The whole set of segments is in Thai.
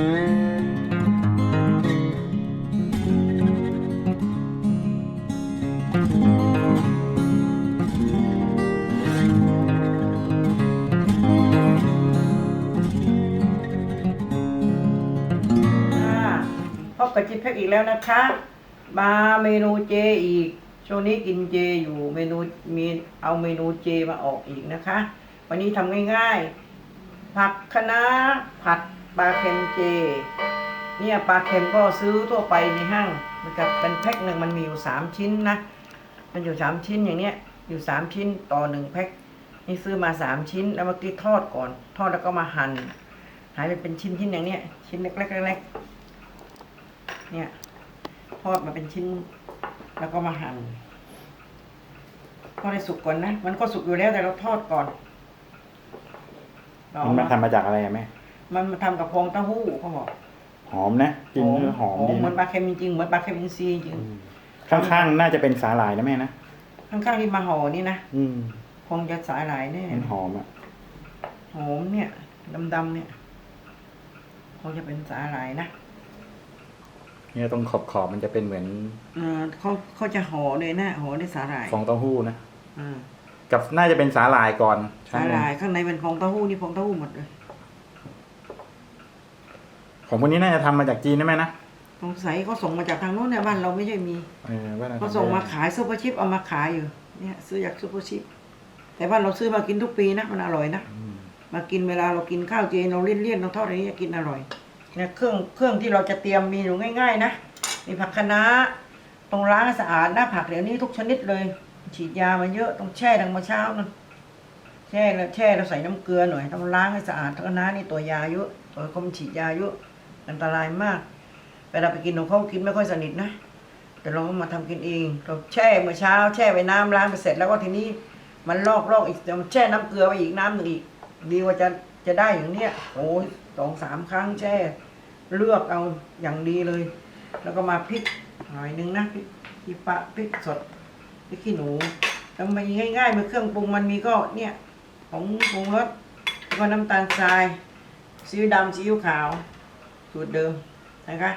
ค่ะพบกับจิ๊บแพ็กอีกแล้วนะคะมาเมนูเจอีก ช่วงนี้กินเจอยู่เมนูมีเอาเมนูเจมาออกอีกนะคะ วันนี้ทำง่ายๆ ผักคะน้าผัด ปลาเค็มเจ เนี่ยปลาเค็มก็ซื้อทั่วไปในห้างมันกับเป็นแพ็คหนึ่งมันมีอยู่สามชิ้นนะ มันอยู่สามชิ้นอย่างเนี้ย อยู่สามชิ้นต่อหนึ่งแพ็ค นี่ซื้อมาสามชิ้น แล้วเมื่อกี้ทอดก่อน ทอดแล้วก็มาหั่นหายไปเป็นชิ้นชิ้นอย่างเนี้ย ชิ้นเล็กๆเล็กๆเนี่ย ทอดมาเป็นชิ้น แล้วก็มาหั่นทอดให้สุกก่อนนะ มันก็สุกอยู่แล้วแต่เราทอดก่อนมันมามาทำมาจากอะไรอะแม่ มันมาทำกับพองเต้าหู้เขาบอกหอมนะกินแล้วหอมดีเหมือนนะปลาเค็มจริงๆเหมือนปลาเค็มอินทรีย์จริง อืมข้างๆน่าจะเป็นสาหร่ายนะแม่นะข้างๆที่มาห่อนี่นะอืมคงจะสายหลายแน่มันหอมอะหอมเนี่ยดำๆเนี่ยคงจะเป็นสาหร่ายนะเนี่ยตรงขอบขอบๆมันจะเป็นเหมือนเออเขาเขาจะห่อเลยนะห่อด้วยสาหร่ายฟองเต้าหู้นะอ่ากับน่าจะเป็นสาหร่ายก่อนสาหร่ายข้างในเป็นฟองเต้าหู้นี่ฟองเต้าหู้หมดเลย ของพวกนี้น่าจะทำมาจากจีนนะแม่นะสงสัยเขาส่งมาจากทางโน้นเนี่ยบ้านเราไม่ใช่มีเออว่าน่เขาส่งมาขายซุปเปอร์ชิปเอามาขายอยู่เนี่ยซื้อจากซุปเปอร์ชิปแต่บ้านเราซื้อมากินทุกปีนะมันอร่อยนะอืมมากินเวลาเรากินข้าวเจเราเลี่ยนเลี่ยนๆเราทอดอะไรนี้กินอร่อยเนี่ยเครื่องเครื่องที่เราจะเตรียมมีอยู่ง่าย ๆ นะมีผักคะน้าต้องล้างให้สะอาดนะผักเดี๋ยวนี้ทุกชนิดเลย ฉีดยามาเยอะต้องแช่ดังมาเช้านั่นแช่แล้วแช่แล้วใส่น้ำเกลือหน่อยต้องล้างให้สะอาดผักคะน้านี่ตัวยาเยอะตัวเขามันฉีดยาเยอะ อันตรายมากเวลาไปกินของเขากินไม่ค่อยสนิทนะ แต่เราก็มาทำกินเองเราแช่เมื่อเช้า แช่ไปน้ำล้างไปเสร็จแล้วก็ทีนี้มันลอกลอกอีกมันแช่น้ำเกลือไปอีกน้ำหนึ่งอีก ดีกว่าจะจะได้อย่างเนี้ยโอ้ยสองสามครั้งแช่ เลือกเอาอย่างดีเลย แล้วก็มาพริกหน่อยนึงนะพริกขี้ปะพริกสดพริกขี้หนูแล้วมันง่ายๆมันเครื่องปรุงมันมีก็เนี่ยของปรุงรสแล้วก็น้ำตาลทรายซีอิ๊วดำซีอิ๊วขาว สูตรเดิมนะคะ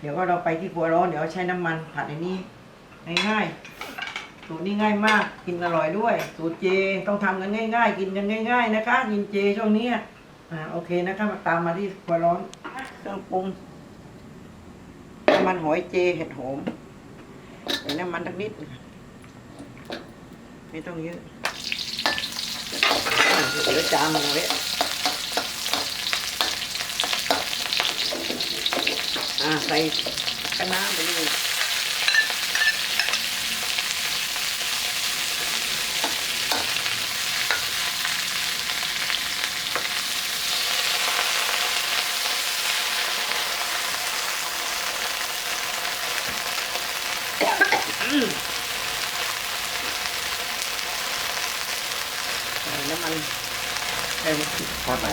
เดี๋ยวก็เราไปที่ครัวร้อนเดี๋ยวใช้น้ำมันผัดในนี้ง่ายๆสูตรนี้ง่ายมากกินอร่อยด้วย สูตรเจต้องทำกันง่าย ๆ กินกันง่าย ๆ นะคะ กินเจช่วงนี้อ่าโอเคนะคะมาตามมาที่ครัวร้อนเครื่องปรุงน้ำมันหอยเจเห็ดหอมใส่น้ำมันสักนิดไม่ต้องเยอะเดี๋ยวจามหน่อย อ่าใส่คะน้าไปเลยใส่น้ำมันเต็มทอดไป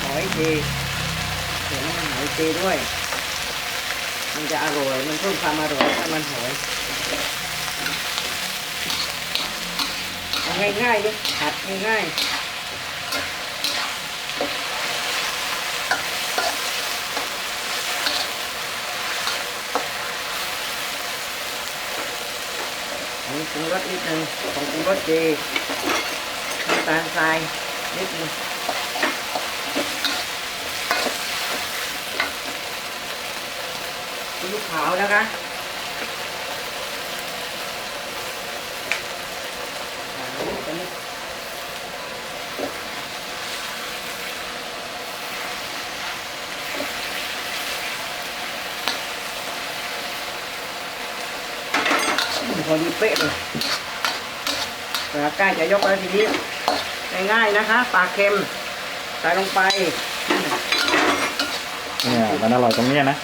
หอยเจใส่น้ำมันหอยเจด้วย มันจะอร่อย มันเพิ่มความอร่อยถ้ามันหอยเอาง่ายๆดิผัดง่ายๆของปรุงรสนิดนึงของปรุงรสเจน้ำตาลทรายนิดนึง ซีอิ๊วขาวนะคะอ่าอันนี้พอดีเป๊ะเลยเวลาใกล้จะยกแล้วทีนี้ง่ายๆนะคะปลาเค็มใส่ลงไป เนี่ยมันอร่อยตรงเนี้ยนะ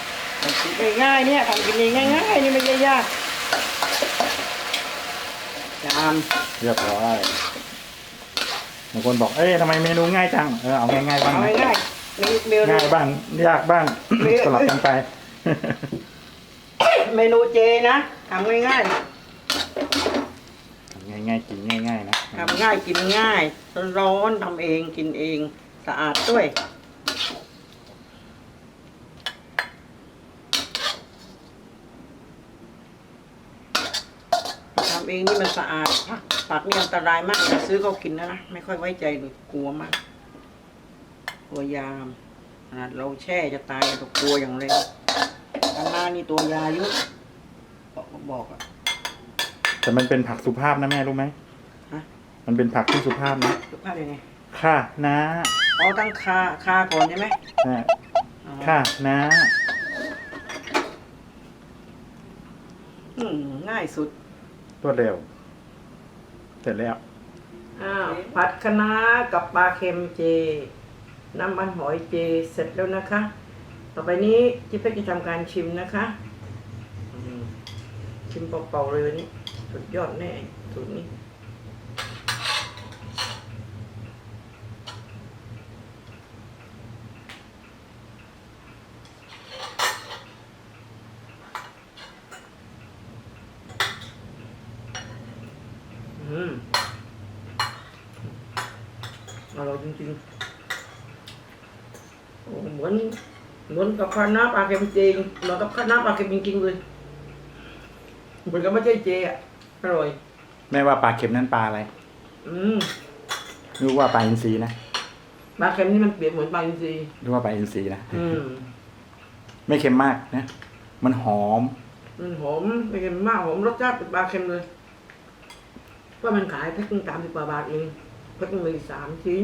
ง่ายๆเนี่ยทำกินเองง่ายๆนี่ไม่ใช่ยากจามเรียบร้อยบางคนบอกเอ้ยทำไมเมนูง่ายจังเออเอาง่ายๆบ้างเอานะง่ายๆเมนูเมนูง่ายบ้างยากบ้าง เมนู สลับกันไป เมนูเจนะทำง่ายง่ายๆกินง่ายๆนะๆทำง่ายกินง่ายร้อนทำเองกินเอง สะอาดด้วย เองนี่มันสะอาดผักนี่อันตรายมากนะซื้อเขากินนะนะไม่ค่อยไว้ใจเลยกลัวมากกลัวยามขนาดเราแช่จะตายเรากลัวอย่างเลยข้างหน้านี่ตัวยาเยอะบอกบอกอะแต่มันเป็นผักสุภาพนะแม่รู้ไหมฮะมันเป็นผักที่สุภาพนะสุภาพยังไงค่ะนะเอาตั้งคาคาก่อนใช่ไหมนะอ๋อค่ะนะอืมง่ายสุด รวดเร็ว เสร็จแล้ว อ้าวผัดคะน้ากับปลาเค็มเจ น้ำมันหอยเจเสร็จแล้วนะคะ ต่อไปนี้จิ๊บเพ็กจะทำการชิมนะคะอืมชิมเปล่าๆเลยวันนี้สุดยอดแน่สูตรนี้ อืม อร่อยจริงๆโอ้เหมือนเหมือนกับข้าวหน้าปลาเค็มจริงเหมือนกับข้าวหน้าปลาเค็มจริงๆเลยเหมือนกับไม่ใช่เจอะอร่อย แม่ว่าปลาเค็มนั้นปลาอะไรอืมนึกว่าปลาอินทรีนะปลาเค็มนี่มันเปรียบเหมือนปลาอินทรีนึกว่าปลาอินทรีนะอืมไม่เค็มมากนะ มันหอม มันหอมไม่เค็มมากหอมรสชาติเป็นปลาเค็มเลยว่ามันขายแพ็คหนึ่งสามสิบกว่าบาทเองแพ็คหนึ่งมีสามชิ้น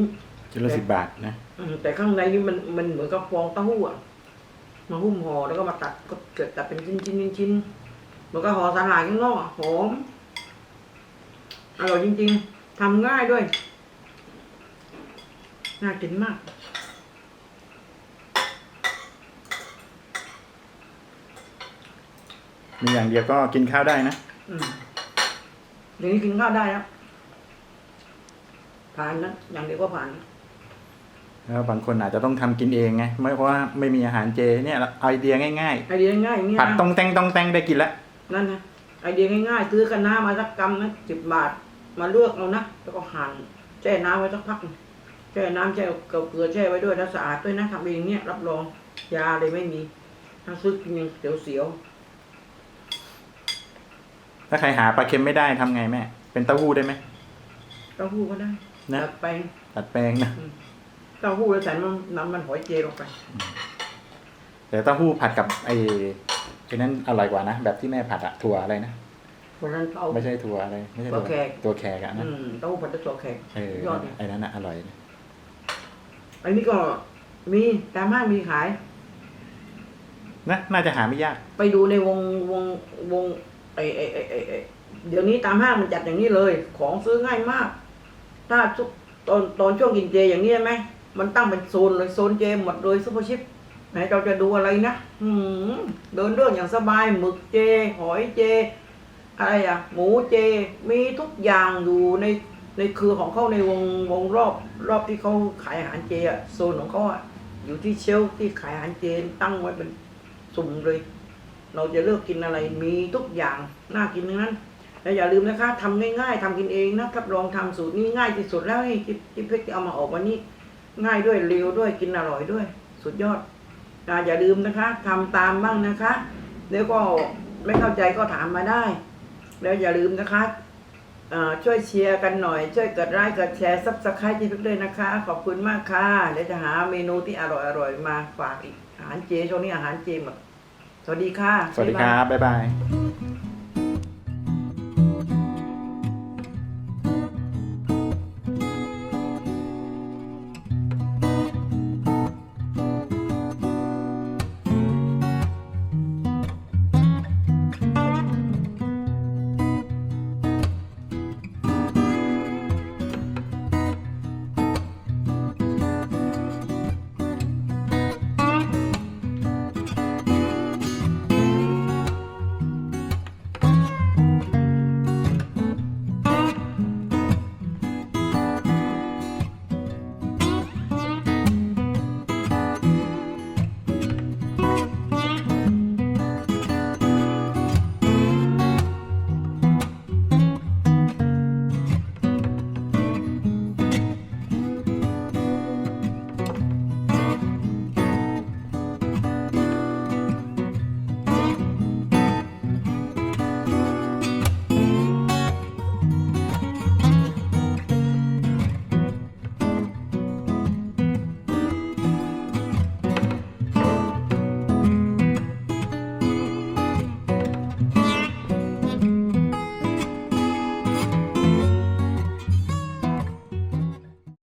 ชิ้นละสิบบาทนะอืมแต่ข้างในนี่มันมันเหมือนกับฟองเต้าหู้อะมาหุ้มห่อแล้วก็มาตัดก็เกิดตัดเป็นชิ้นชิ้นชิ้นชิ้นๆมันก็ห่อสาหร่ายข้างนอกอะหอมอร่อยจริง ๆทำง่ายด้วย น่ากินมาก มีอย่างเดียวก็กินข้าวได้นะ อืมเดี๋ยวนี้กินข้าวได้แล้ว ผ่านนะอย่างเดียวก็ผ่านนะแล้วบางคนอาจจะต้องทำกินเองไงไม่เพราะว่าไม่มีอาหารเจเนี่ยไอเดียง่ายไอเดียง่ายๆอย่างนี้ๆผัดนะต้องแตงต้องแตงได้กินแล้วนั่นนะไอเดียง่ายๆซื้อคะน้ามาสักกำนะสิบบาท มาเลือกเอานะแล้วก็หั่นแช่น้ำไว้สักพักหนึ่งแช่น้ำแช่เกลือเกลือแช่ไว้ด้วยแล้วสะอาดด้วยนะทำเองเนี่ยรับรองยาเลยไม่มี ถ้าซื้อกินยังเสียวถ้าใครหาปลาเค็มไม่ได้ทำไงแม่เป็นเต้าหู้ได้ไหมๆเต้าหู้ก็ได้ นะตัดไปตัดแปลงนะเต้าหู้แล้วใส่น้ำน้ำมันหอยเจลงไป แต่เต้าหู้ผัดกับไอ้ไอ้นั้นอร่อยกว่านะแบบที่แม่ผัดอะถั่วอะไรนะเพราะฉะนั้นเอาไม่ใช่ถั่วอะไรไม่ใช่ถั่วแขก ตัวแขกอะอืนะมเต้าหู้ผัดด้วยตัวแขกเออยอดเลยไอ้นั้นอะอร่อยนะอันนี้ก็มีตามห้างมีขาย นะน่าจะหาไม่ยาก ไปดูในวงวงวงไอไอไอไอไอเดี๋ยวนี้ตามห้างมันจัดอย่างนี้เลย ของซื้อง่ายมาก ถ้าตอนตอนช่วงกินเจอย่างนี้ใช่ไหมมันตั้งเป็นโซนเลยโซนเจหมดเลยซุปเปอร์ชิปไหนเราจะดูอะไรนะหืมเดินเรื่องอย่างสบายหมึกเจ หอยเจ อะไรอะหมูเจมีทุกอย่างอยู่ในในคือของเขาในวงวงรอบรอบที่เขาขายอาหารเจอะโซนของเขาอะอยู่ที่เชลที่ขายอาหารเจตั้งไว้เป็นสุ่มเลย เราจะเลือกกินอะไรมีทุกอย่างน่ากินทั้งนั้น แล้วอย่าลืมนะคะทำง่ายๆทำกินเองนะรับรองทำสูตรนี้ง่ายที่สุดแล้วนี่ที่ที่เพ็กเอามาออกวันนี้ ง่ายด้วยเร็วด้วยกินอร่อยด้วย สุดยอดอ่าอย่าลืมนะคะทำตามบ้างนะคะแล้วก็ไม่เข้าใจก็ถามมาได้ แล้วอย่าลืมนะคะช่วยเชียร์กันหน่อย ช่วยกดไลค์กดแชร์ซับสไครต์ที่เพ็กด้วยนะคะ ขอบคุณมากค่ะเดี๋ยวจะหาเมนูที่อร่อยๆมาฝากอีกอาหารเจช่วงนี้อาหารเจหมดสวัสดีค่ะ สวัสดีครับ บ๊ายบาย